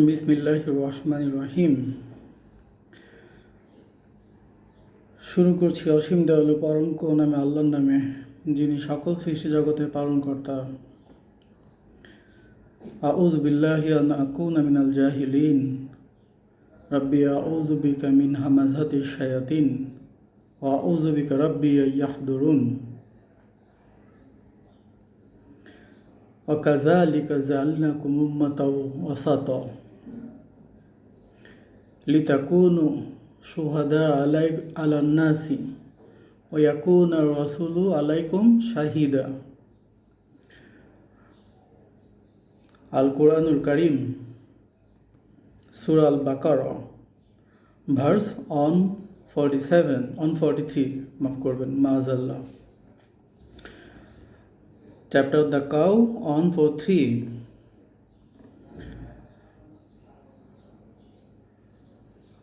বিসমিল্লাহ রহমান রহিম শুরু করছি অসীম দয়ালু পরম কো নামে আল্লাহর নামে যিনি সকল সৃষ্টি জগতের পালন কর্তা আউজ বিল্লাহি আন আকুনা মিনাল জাহিলিন রব্বি আউজ বিকা মিন হামাজাতি শায়াতিন ওয়া আউজ বিকা রব্বি ইয়াহদুরুন وكذلك جعلناكم أمة وسطا লিতাকুনু সুহাদা আলাই আলান্নাসি ওয়াকুন আর রসুলু আলাইকুম শাহিদা আল কোরআনুল করিম সুরাল বাকার verse on forty seven on forty three মাফ করবেন মাহাজাল্লাহ chapter the cow on four three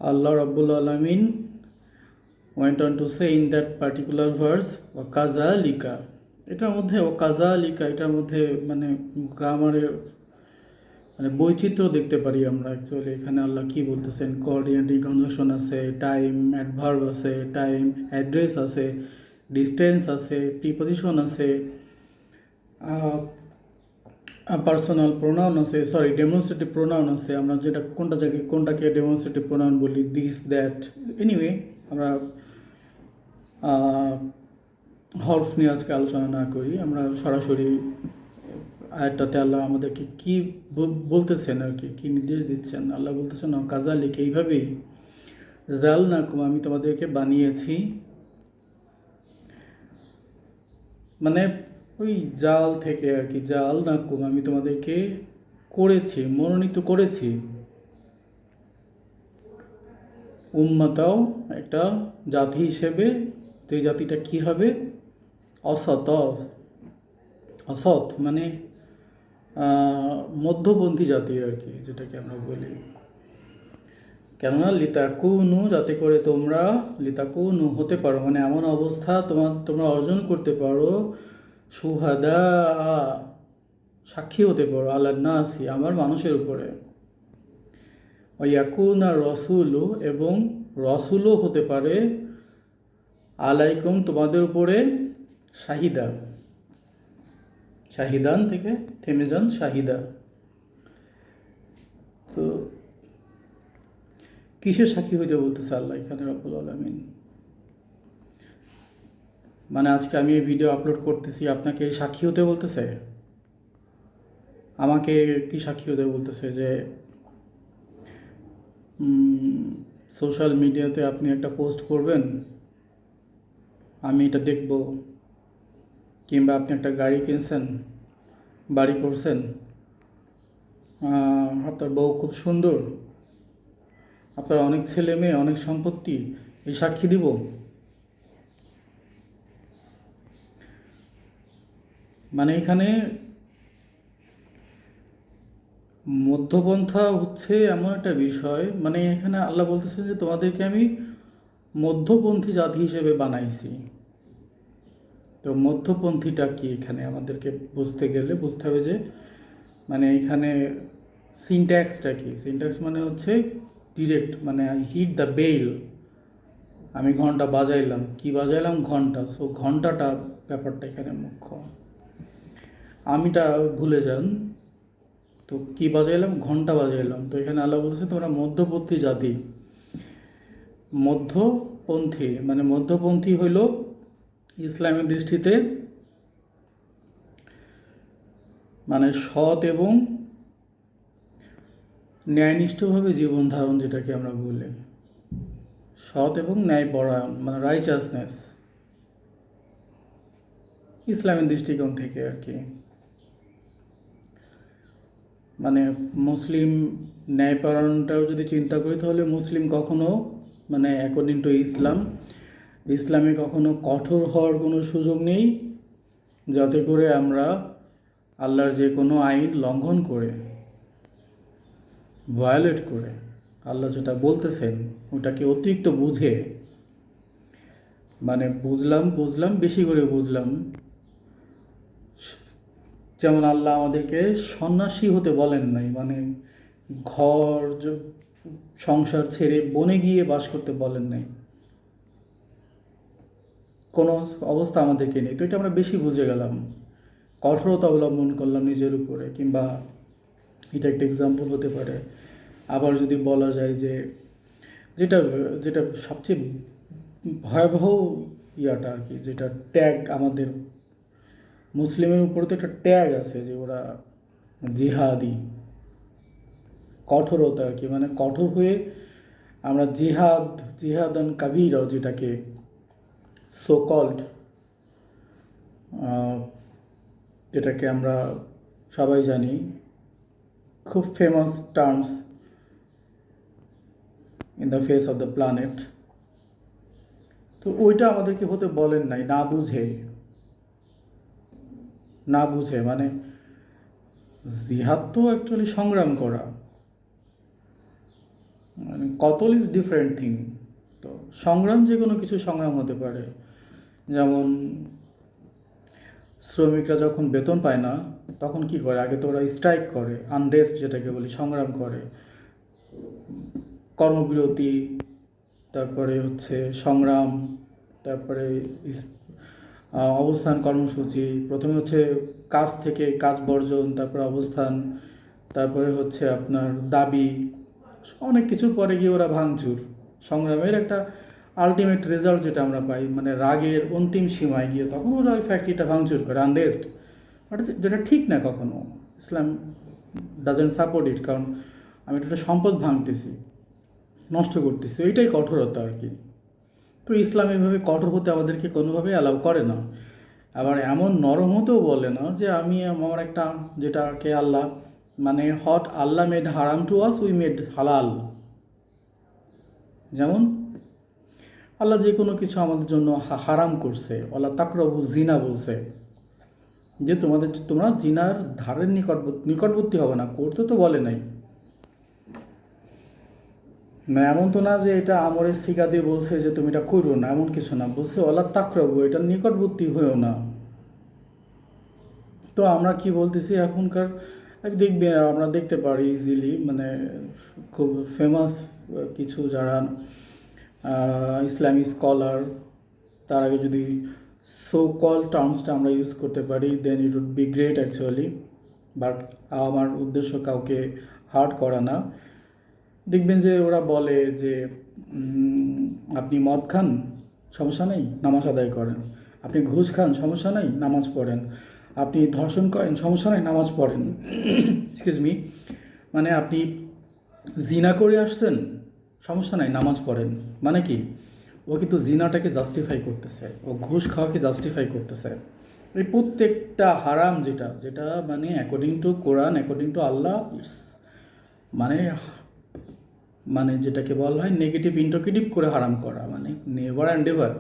Allah Rabbul Alamin went on to say in that particular verse ওয়াকাজালিকা এটার মধ্যে ওয়াকাজালিকা এটার মধ্যে মানে গ্রামারের মানে বৈচিত্র্য দেখতে পারি আমরা অ্যাকচুয়ালি এখানে আল্লাহ কি বলতেছেন? কোঅর্ডিনেটিং কনজাংশন আছে টাইম অ্যাডভার্ব আছে টাইম অ্যাড্রেস আছে ডিস্টেন্স আছে প্রিপোজিশন আছে। পার্সোনাল প্রোনাউন আছে সরি ডেমনস্ট্রেটিভ প্রোনাউন আছে, আমরা যেটা কোনটা জায়গায় কোনটাকে ডেমনস্ট্রেটিভ প্রোনাউন বলি দিস দ্যাট এনিওয়ে আমরা হরফ নিয়ে আজকে আলোচনা না করি, আমরা সরাসরি আয়াতটাতে আল্লাহ আমাদেরকে কি বল- বলতেছেন আর কি, কী নির্দেশ দিচ্ছেন? আল্লাহ বলতেছেন কাজা লিখে এইভাবেই জাল না আমি তোমাদেরকে বানিয়েছি। মানে ওই জাল থেকে আর কি, জাল না কুম আমি তোমাদেরকে করেছি, মনোনীত করেছি। উম্মাতাও একটা জাতি হিসেবে তো এই জাতিটা কি হবে? অসৎ অসৎ মানে মধ্যপন্থী জাতি আর কি, যেটাকে আমরা বলি। কেননা লিতাকুনু, যাতে করে তোমরা লিতাকুনু হতে পারো মানে এমন অবস্থা তোমার তোমরা অর্জন করতে পারো সুহাদা, সাক্ষী হতে পারো আল্লাহ নাসি, আমার মানুষের উপরে। ইয়াকুনা রসুলও এবং রসুলও হতে পারে, আলাইকুম তোমাদের উপরে শাহিদা। শাহিদান থেকে থেমে যান, শাহিদা। তো, কিসের সাক্ষী হইতে বলতেছে আল্লাহ এখানে রব্বুল আলমিন? মানে আজকে আমি এই ভিডিও আপলোড করতেছি, আপনাকে সাক্ষী হতে বলতেছে? আমাকে কি সাক্ষী হতে বলতেছে যে সোশ্যাল মিডিয়াতে আপনি একটা পোস্ট করবেন, আমি এটা দেখব। কিংবা আপনি একটা গাড়ি কিনছেন, বাড়ি করছেন আপনার বউ খুব সুন্দর, আপনার অনেক ছেলে মেয়ে, অনেক সম্পত্তি, এই সাক্ষী দিব। মানে এখানে মধ্যপন্থা হচ্ছে এমন একটা বিষয় মানে এখানে আল্লাহ বলতেছে যে তোমাদেরকে আমি মধ্যপন্থী জাতি হিসেবে বানাইছি। তো মধ্যপন্থীটা কি এখানে? আমাদেরকে বুঝতে গেলে বুঝতে হবে যে মানে এখানে সিনট্যাক্সটা কি? সিনট্যাক্স মানে হচ্ছে ডিরেক্ট মানে হিট দ্য বেল আমি ঘণ্টা বাজাইলাম। কি বাজাইলাম? ঘণ্টা। সো ঘন্টাটা ব্যাপারটা এখানে মুখ্য। আমিটা ভুলে যান। তো কি বাজাইলাম ঘণ্টা বাজাইলাম তো এখানে আল্লাহ বলছে, তোমরা মধ্যপন্থী জাতি। মধ্যপন্থী মানে মধ্যপন্থী হইল ইসলামের দৃষ্টিতে মানে সৎ এবং ন্যায়নিষ্ঠভাবে জীবন ধারণ যেটাকে আমরা বলি। সৎ এবং ন্যায় ন্যায়পরায়ণ মানে রাইচাসনেস ইসলামের দৃষ্টিকোণ থেকে আর কি। মানে মুসলিম ন্যায়পরায়ণটাও যদি চিন্তা করি, তাহলে মুসলিম কখনো মানে অ্যাকর্ডিং টু ইসলাম, ইসলামে কখনো কঠোর হওয়ার কোনো সুযোগ নেই, যাতে করে আমরা আল্লাহর যে কোনো আইন লঙ্ঘন করে ভায়োলেট করে, আল্লাহ যেটা বলতেছেন, ওটাকে অতিরিক্ত বুঝে মানে বুঝলাম বুঝলাম, বেশি করে বুঝলাম। যেমন আল্লাহ আমাদেরকে সন্ন্যাসী হতে বলেন নাই মানে ঘর সংসার ছেড়ে বনে গিয়ে বাস করতে বলেন নাই। কোনো অবস্থা আমাদেরকে নেই। তো এটা আমরা বেশি বুঝে গেলাম। কঠোরতা অবলম্বন করলাম নিজের উপরে, কিংবা এটা একটা এক্সাম্পল হতে পারে। আবার যদি বলা যায় যে, যেটা যেটা সবচেয়ে ভয়াবহ ইয়াটা আর কি, যেটা ট্যাগ আমাদের মুসলিমের উপরে তো একটা ট্যাগ আছে যে ওরা জিহাদি। কঠোরতা আর কি মানে কঠোর হয়ে আমরা জিহাদ জিহাদান কাবির যেটাকে সো কল্ড যেটাকে আমরা সবাই জানি, খুব famous terms in the face of the planet তো ওইটা আমাদেরকে হতে বলেন নাই, না বুঝে। না বুঝে মানে জিহাদ তো অ্যাকচুয়ালি সংগ্রাম করা। মানে কতল ইজ ডিফারেন্ট থিং তো সংগ্রাম যে কোনো কিছু সংগ্রাম হতে পারে। যেমন শ্রমিকরা যখন বেতন পায় না, তখন কি করে? আগে তো ওরা স্ট্রাইক করে আনরেস্ট যেটাকে বলি, সংগ্রাম করে। কর্মবিরতি, তারপরে হচ্ছে সংগ্রাম, তারপরে অবস্থান কর্মসূচি, প্রথমে হচ্ছে কাজ থেকে কাজ বর্জন, তারপরে অবস্থান, তারপরে হচ্ছে আপনার দাবি, অনেক কিছুর পরে গিয়ে ওরা ভাঙচুর। সংগ্রামের একটা আলটিমেট রেজাল্ট যেটা আমরা পাই মানে রাগের অন্তিম সীমায় গিয়ে তখন ওরা ওই ফ্যাক্টরিটা ভাঙচুর করে আনরেস্ট যেটা ঠিক না কখনো, ইসলাম ডাজেন্ট সাপোর্ট ইট কারণ আমি একটা সম্পদ ভাঙতেছি, নষ্ট করতেছি এইটাই কঠোরতা আর কি। তো ইসলাম এভাবে কঠোর হতে আমাদেরকে কোনোভাবে অ্যালাউ করে না। আবার এমন নরম হতেও বলে না যে আমি আমার একটা যেটাকে আল্লাহ মানে what Allah made haram to us we made halal যেমন, আল্লাহ যে কোনো কিছু আমাদের জন্য হারাম করছে, আল্লাহ তাকরবু জিনা বলছে। যে তোমাদের, তোমরা জিনার ধারের নিকটবর্তী নিকটবর্তী হবে না, করতে তো বলে নাই। না, এমন তো না যে এটা আমরের শিকা দিয়ে বলছে যে তুমি এটা করো না, এমন কিছু না। বলছে ওলা তাকরবু এটা নিকটবর্তী হয়েও না। তো আমরা কি বলতেছি, এখনকার দেখবে, আমরা দেখতে পারি ইজিলি মানে খুব ফেমাস কিছু যারা ইসলামিক স্কলার তার আগে যদি সো কল টার্মসটা আমরা ইউজ করতে পারি then it would be great actually but আমার উদ্দেশ্য কাউকে হার্ট করা না। দেখবেন যে ওরা বলে যে আপনি মদ খান, সমস্যা নেই, নামাজ আদায় করেন। আপনি ঘুষ খান, সমস্যা নেই, নামাজ পড়েন। আপনি ধর্ষণ করেন, সমস্যা নেই, নামাজ পড়েন। এক্সকিউজ মি মানে আপনি জিনা করে আসছেন, সমস্যা নাই, নামাজ পড়েন। মানে কি? ও কিন্তু জিনাটাকে জাস্টিফাই করতেছে। ও ঘুষ খাওয়াকে জাস্টিফাই করতেছে। এই প্রত্যেকটা হারাম যেটা যেটা মানে according to Quran according to Allah মানে মানে যেটাকে বলা হয় নেগেটিভ ইন্টোকেটিভ করে হারাম করা মানে নেভার অ্যান্ড এভার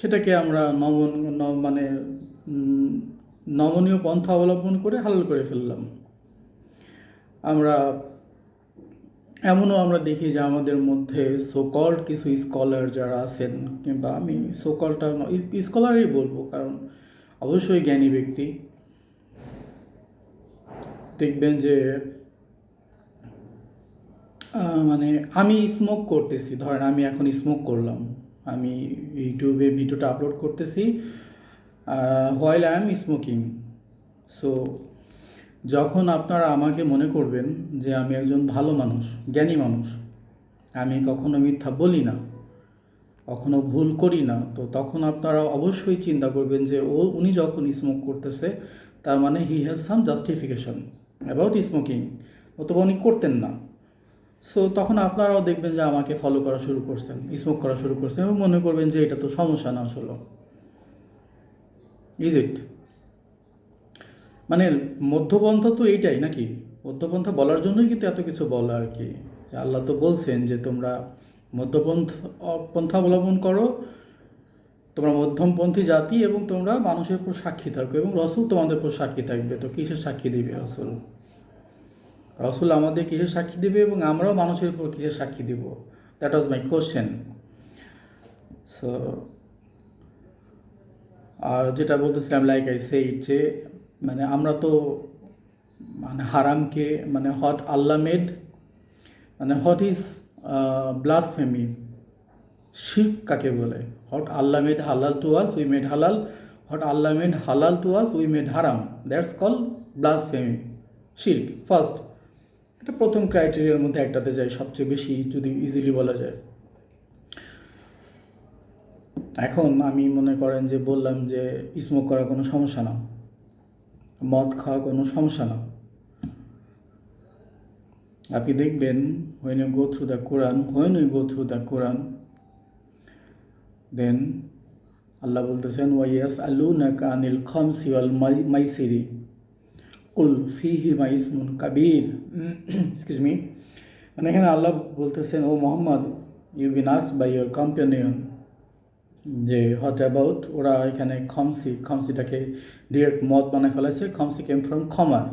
সেটাকে আমরা নব ন- মানে নমনীয় পন্থা অবলম্বন করে হালাল করে ফেললাম। আমরা, এমনও আমরা দেখি যে আমাদের মধ্যে সোকল্ড কিছু স্কলার যারা আছেন, কিংবা আমি সোকলটা স্কলারই বলব, কারণ অবশ্যই জ্ঞানী ব্যক্তি। দেখবেন যে মানে আমি স্মোক করতেছি। ধরেন আমি এখন স্মোক করলাম। আমি ইউটিউবে ভিডিওটা আপলোড করতেছি while I am smoking so যখন আপনারা আমাকে মনে করবেন যে আমি একজন ভালো মানুষ, জ্ঞানী মানুষ, আমি কখনো মিথ্যা বলি না, কখনো ভুল করি না, তো তখন আপনারা অবশ্যই চিন্তা করবেন যে, ও, উনি যখন স্মোক করতেছে, তার মানে he has some justification about smoking অথবা উনি করতেন না। সো তখন আপনারাও দেখবেন যে আমাকে ফলো করা শুরু করছেন স্মোক করা শুরু করছেন এবং মনে করবেন যে এটা তো সমস্যা না আসলে। ইজ ইট মানে মধ্যপন্থা তো এইটাই নাকি? মধ্যপন্থা বলার জন্যই কিন্তু এত কিছু বলা আর কি। আল্লাহ তো বলছেন যে তোমরা মধ্যপন্থ, পন্থা অবলম্বন করো, তোমরা মধ্যমপন্থী জাতি এবং তোমরা মানুষের উপর সাক্ষী থাকো এবং রসুল তোমাদের উপর সাক্ষী থাকবে। তো কিসের সাক্ষী দিবে রসুল? রসুল আমাদের কিসের সাক্ষী দেবে এবং আমরাও মানুষের উপর কিসের সাক্ষী দিব? That was my question so আর যেটা বলতেছিলাম লাইক আই সেই যে মানে আমরা তো মানে হারামকে মানে হট আল্লাহ মেড মানে হট ইজ ব্লাসফেমি শির্ক কাকে বলে? What Allah made halal to us we made halal. What Allah made halal to us we made haram. That's call blasphemy shirk first এটা প্রথম ক্রাইটেরিয়ার মধ্যে একটাতে যায় সবচেয়ে বেশি, যদি ইজিলি বলা যায়। এখন আমি মনে করেন যে বললাম যে স্মোক করা কোনো সমস্যা না। মদ খাওয়া কোনো সমস্যা না। আপনি দেখবেন you go through the Quran, when you go through the Quran, then আল্লাহ বলতেছেন ওয়াইয়াস আলুনাকা আনিল খামসি ওয়াল মাইসিরি। কুল ফিহি মাইসমুন কাবির। এক্সকিউজ মি মানে এখানে আল্লাহ বলতেছেন, ও Mohammad you been as by your companion যে হট অ্যাবাউট ওরা এখানে খমসি, খমসিটাকে ডিরেক্ট মদ বানায় ফেলেছে খমসি কেম ফ্রম খমার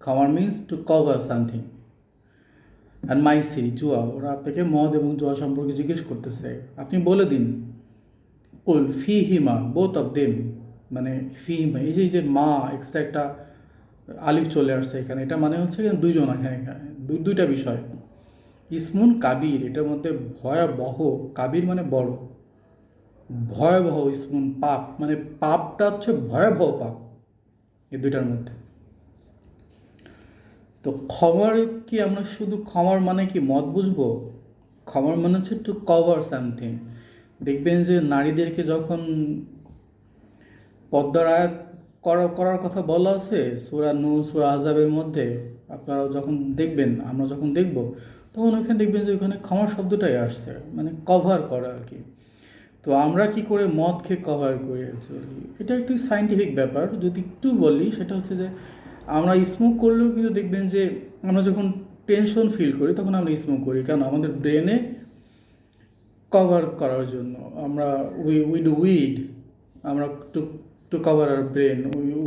খমার means to cover something and মাইসি জুয়া ওরা আপনাকে মদ এবং জুয়া সম্পর্কে জিজ্ঞেস করতেছে। আপনি বলে দিন। কুল ফি হিমা বোথ অফ দেম মানে ফি হিমা এই যে এই যে মা এক্সট্রা একটা আলিফ চলে আসছে এখানে। এটা মানে হচ্ছে এখানে দুইজন এখানে দুই দুইটা বিষয়। ইসমুন কাবির, এটার মধ্যে ভয়াবহ, কাবির মানে বড়। ভয়াবহ ইসমুন, পাপ। মানে পাপটা হচ্ছে ভয়াবহ পাপ, এই দুইটার মধ্যে। তো খবর কি আমরা শুধু খবর মানে কি মত বুঝব? খবর মানে হচ্ছে টু কভার সামথিং দেখবেন যে নারীদেরকে যখন পদ্মার আয়াত করা করার কথা বলা আছে সুরা নু সুরা আজাবের মধ্যে। আপনারা যখন দেখবেন, আমরা যখন দেখব, তখন ওখানে দেখবেন যে ওখানে ক্ষমার শব্দটাই আসছে মানে কভার করা আর কি। তো আমরা কি করে মদ খেয়ে কভার করি অ্যাকচুয়ালি এটা একটু সাইন্টিফিক ব্যাপার, যদি একটু বলি, সেটা হচ্ছে যে আমরা স্মোক করলেও কিন্তু দেখবেন যে আমরা যখন টেনশন ফিল করি, তখন আমরা স্মোক করি, কারণ আমাদের ব্রেনে কভার করার জন্য। আমরা উই উই ডু উইড আমরা to to cover our brain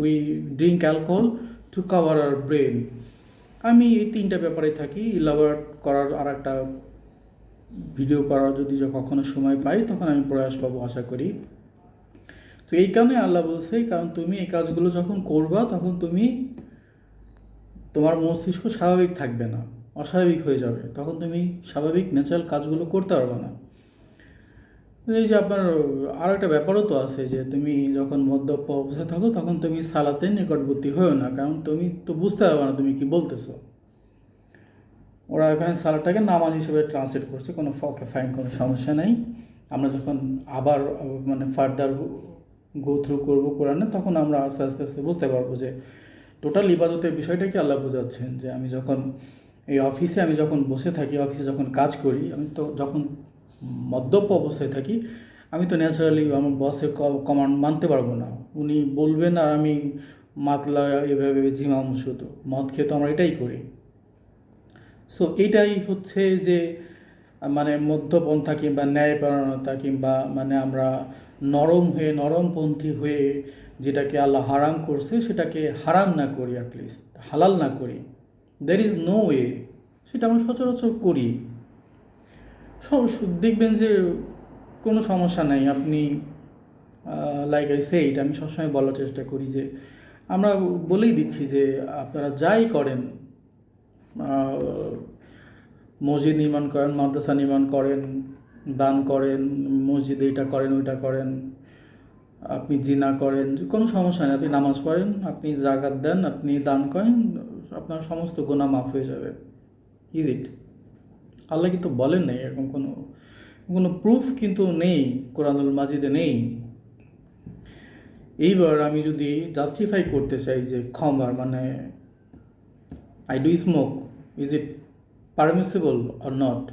we drink alcohol to cover our brain আমি এই তিনটা ব্যাপারে থাকি। ইলাবার্ট করার আর একটা ভিডিও করার যদি কখনো সময় পাই, তখন আমি প্রয়াস পাবো আশা করি। তো এই কারণে আল্লাহ বলছে, কারণ তুমি এই কাজগুলো যখন করবা, তখন তুমি তোমার মস্তিষ্ক স্বাভাবিক থাকবে না, অস্বাভাবিক হয়ে যাবে। তখন তুমি স্বাভাবিক ন্যাচারাল কাজগুলো করতে পারবে না। এই যে আপনার আর একটা ব্যাপারও তো আছে যে তুমি যখন মদ্যপ অবস্থায় থাকো, তখন তুমি সালাতে নিকটবর্তী হয়েও না, কারণ তুমি তো বুঝতে পারবে না তুমি কি বলতেছো। ওরা এখানে সালাটাকে নামাজ হিসেবে ট্রান্সলেট করছে, কোনো ফকে ফাইন কোনো সমস্যা নেই। আমরা যখন আবার মানে ফার্দার গো থ্রু করব কোরআনে, তখন আমরা আস্তে আস্তে আস্তে বুঝতে পারব যে টোটাল ইবাদতের বিষয়টা কি আল্লাহ বোঝাচ্ছেন, যে আমি যখন এই অফিসে আমি যখন বসে থাকি, অফিসে যখন কাজ করি, আমি তো যখন মদ্যপ অবস্থায় থাকি, আমি তো ন্যাচারালি আমার বসের কমান্ড মানতে পারব না। উনি বলবেন আর আমি মাতলা এভাবে ঝিমাম শুধু মদ খেয়ে তো আমরা এটাই করি। সো এটাই হচ্ছে যে মানে মধ্যপন্থা কিংবা ন্যায়পরায়ণতা কিংবা মানে আমরা নরম হয়ে, নরমপন্থী হয়ে যেটাকে আল্লাহ হারাম করছে, সেটাকে হারাম না করি অ্যাটলিস্ট হালাল না করি। দ্যার ইজ নো ওয়ে সেটা আমরা সচরাচর করি। সব দেখবেন যে কোনো সমস্যা নাই। আপনি লাইক আই সেইট আমি সবসময় বলার চেষ্টা করি যে, আমরা বলেই দিচ্ছি যে, আপনারা যাই করেন মসজিদ নির্মাণ করেন, মাদ্রাসা নির্মাণ করেন, দান করেন, মসজিদে এটা করেন, ওইটা করেন, আপনি জিনা করেন, কোনো সমস্যা নেই। আপনি নামাজ পড়েন, আপনি জাগাত দেন, আপনি দান করেন, আপনার সমস্ত গোনা মাফ হয়ে যাবে। ইজ ইট আল্লাহ কিন্তু বলেন নাই, এরকম কোনো কোনো প্রুফ কিন্তু নেই, কোরআনুল মাজিদে নেই। এইবার আমি যদি জাস্টিফাই করতে চাই যে ক্ষমার মানে I do smoke is it permissible or not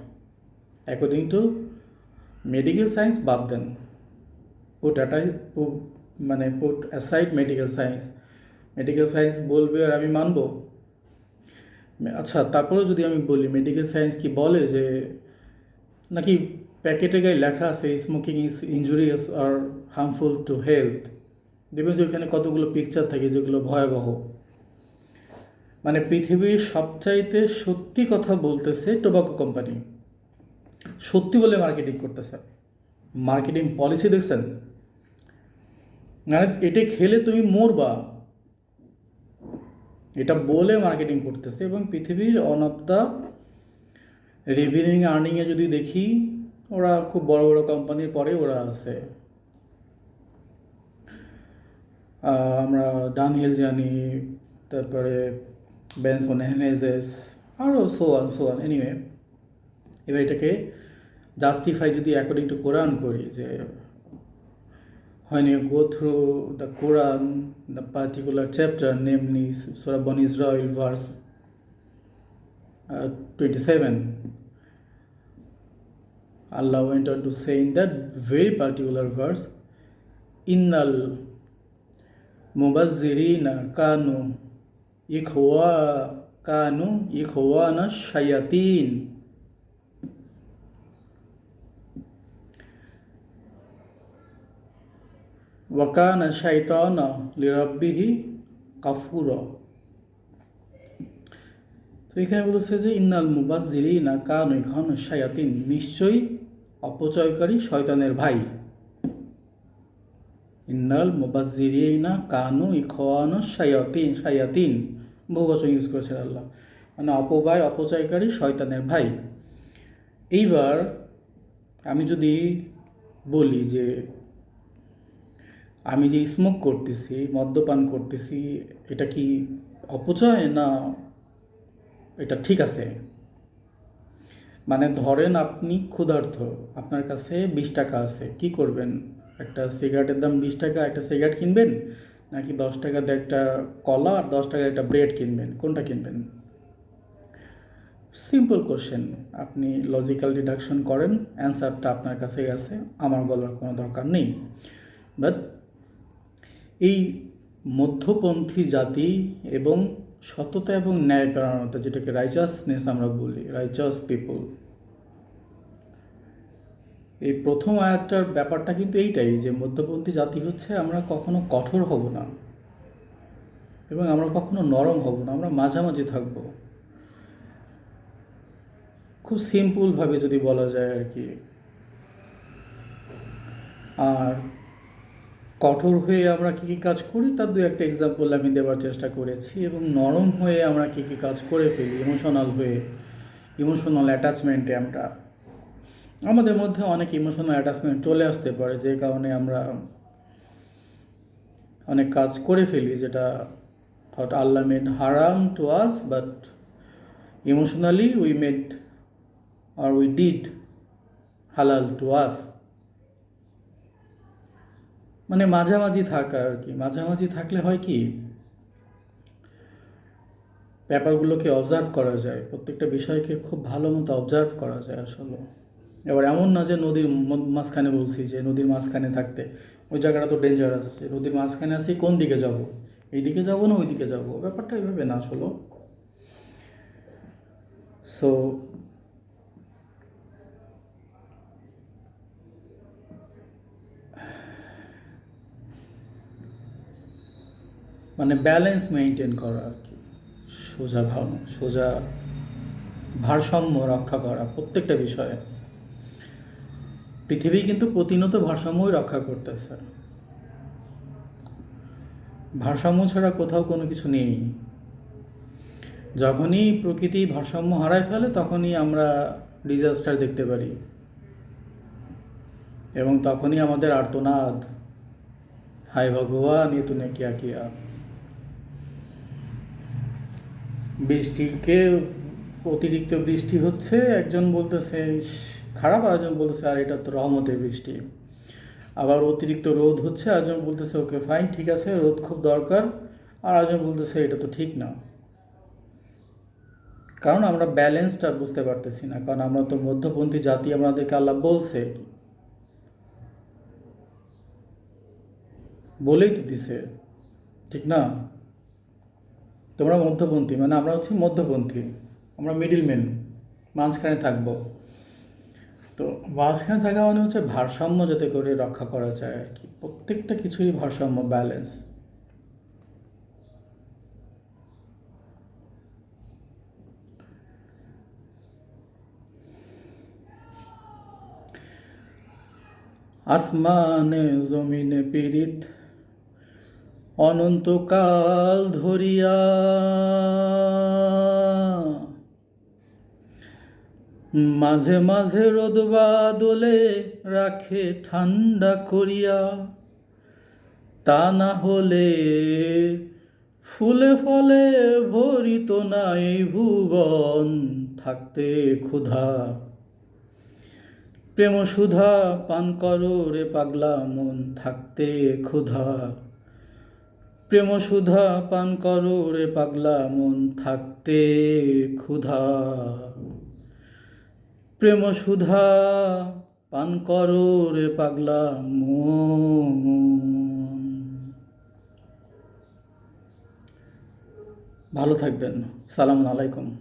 according to medical science বাদ দেন। পুট অ্যাটাই মানে put aside medical science medical science বলবে আর আমি মানব। আচ্ছা তারপরেও যদি আমি বলি মেডিকেল সায়েন্স কি বলে যে নাকি প্যাকেটে গায়ে লেখা আছে স্মোকিং ইজ ইঞ্জুরিয়াস আর হার্মফুল টু হেলথ দেখবেন যে ওখানে কতগুলো পিকচার থাকে যেগুলো ভয়াবহ। মানে পৃথিবীর সবচাইতে সত্যি কথা বলতেছে টোবাকো কোম্পানি সত্যি বলে মার্কেটিং করতেছে। মার্কেটিং পলিসি দেখছেন? মানে এটা খেলে তুমি মরবা। এটা বলে মার্কেটিং করতেছে এবং পৃথিবীর অন অফ দ্য রেভিনিউ আর্নিংয়ে যদি দেখি, ওরা খুব বড় বড় কোম্পানির পরে ওরা আছে। আমরা ডানহিল জানি, তারপরে বেনসন হেনেজেস আরও সোয়ান সোয়ান এনিওয়ে এবার এটাকে জাস্টিফাই যদি অ্যাকর্ডিং টু কোরআন করি যে when you go through the Quran, the particular chapter, namely Surah Ban Israel, verse uh, 27, Allah went on to say in that very particular verse, Innal mubazzirina kanu ikhwa kanu ikhwana shayatin ওয়াকানা শাইতানা লিরাব্বিহি Kafura তো এখানে বলছে যে, ইন্নাল মুবাজ্জিরিনা কানু খান শায়াতিন নিশ্চয়ই অপচয়কারী শয়তানের ভাই। ইন্নাল মুবাজ্জিরিনা কানু ইখানু শায়াতিন শায়াতিন। বহু বছর ইউজ করেছেন আল্লাহ। মানে অপব্যয় অপচয়কারী শয়তানের ভাই। এইবার আমি যদি বলি যে আমি যে স্মোক করতেছি, মদ্যপান করতেছি, এটা কি অপচয় না এটা ঠিক আছে? মানে ধরেন আপনি ক্ষুধার্থ আপনার কাছে বিশ টাকা আছে, কি করবেন? একটা সিগারেটের দাম বিশ টাকা, একটা সিগারেট কিনবেন? নাকি দশ টাকাতে একটা কলা আর দশ টাকার একটা ব্রেড কিনবেন? কোনটা কিনবেন? সিম্পল কোশ্চেন আপনি লজিক্যাল ডিডাকশন করেন অ্যান্সারটা আপনার কাছেই আছে, আমার বলার কোনো দরকার নেই। বাট এই মধ্যপন্থী জাতি এবং সততা এবং ন্যায়পরায়ণতা যেটাকে রাইচাসনেস আমরা বলি রাইচাস পিপল এই প্রথম আয়াতটার ব্যাপারটা কিন্তু এইটাই যে মধ্যপন্থী জাতি হচ্ছে আমরা কখনো কঠোর হব না এবং আমরা কখনো নরম হব না, আমরা মাঝামাঝি থাকব। খুব সিম্পলভাবে যদি বলা যায় আর কি। আর কঠোর হয়ে আমরা কী কী কাজ করি, তার দু একটা এক্সাম্পল আমি দেওয়ার চেষ্টা করেছি এবং নরম হয়ে আমরা কী কী কাজ করে ফেলি ইমোশনাল হয়ে ইমোশনাল অ্যাটাচমেন্টে আমরা। আমাদের মধ্যে অনেক ইমোশনাল অ্যাটাচমেন্ট চলে আসতে পারে, যে কারণে আমরা অনেক কাজ করে ফেলি, যেটা হয়তো Allah made haram to us but emotionally we made R we did halal to us মানে মাঝামাঝি থাকা আর কি। মাঝামাঝি থাকলে হয় কি, ব্যাপারগুলোকে অবজার্ভ করা যায়। প্রত্যেকটা বিষয়কে খুব ভালো মতো অবজার্ভ করা যায় আসলে। এবার এমন না যে নদীর মাঝখানে বলছি যে নদীর মাঝখানে থাকতে। ওই জায়গাটা তো ডেঞ্জারাস যে নদীর মাঝখানে আসি কোন দিকে যাব? এই দিকে যাব না ওই দিকে যাব? ব্যাপারটা এভাবে না আসলে। সো মানে ব্যালেন্স মেনটেন করা আর কি। সোজা ভাবনা সোজা ভারসাম্য রক্ষা করা প্রত্যেকটা বিষয়ে। পৃথিবী কিন্তু প্রতিনিয়ত ভারসাম্যই রক্ষা করতেছে। ভারসাম্য ছাড়া কোথাও কোনো কিছু নেই। যখনই প্রকৃতি ভারসাম্য হারায় ফেলে, তখনই আমরা ডিজাস্টার দেখতে পারি। এবং তখনই আমাদের আর্তনাদ, হায় ভগবান, এ তুনে কিয়া কিয়া বৃষ্টিকে অতিরিক্ত বৃষ্টি হচ্ছে, একজন বলতেছে খারাপ আর একজন বলতেছে, আর এটা তো রহমতের বৃষ্টি। আবার অতিরিক্ত রোদ হচ্ছে আর একজন বলতেছে, ওকে, ফাইন, ঠিক আছে, রোদ খুব দরকার। আর একজন বলতেছে, এটা তো ঠিক না। কারণ আমরা ব্যালেন্সটা বুঝতে পারতেছি না, কারণ আমরা তো মধ্যপন্থী জাতি, আমাদেরকে আল্লাহ বলছে। বলেই তো দিছে, ঠিক না? তোমরা মধ্যপন্থী মানে আমরা হচ্ছি মধ্যপন্থী, আমরা মিডিল ম্যান মাঝখানে থাকব। তো মাঝখানে থাকা মানে হচ্ছে ভারসাম্য যাতে করে রক্ষা করা যায় আর কি। প্রত্যেকটা কিছুই ভারসাম্য ব্যালেন্স আসমানে জমিনে পীড়িত অনন্তকাল ধরিয়া। মাঝে মাঝে রোদ বাদলে রাখে ঠান্ডা করিয়া। তা না হলে ফুলে ফলে ভরিত নাই ভুবন থাকতে ক্ষুধা। প্রেম সুধা পান করো রে পাগলা মন, থাকতে ক্ষুধা। প্রেম সুধা পান করো রে পাগলা, মন থাকতে ক্ষুধা। প্রেম সুধা পান করো রে পাগলা, মন। ভালো থাকবেন। সালাম আলাইকুম।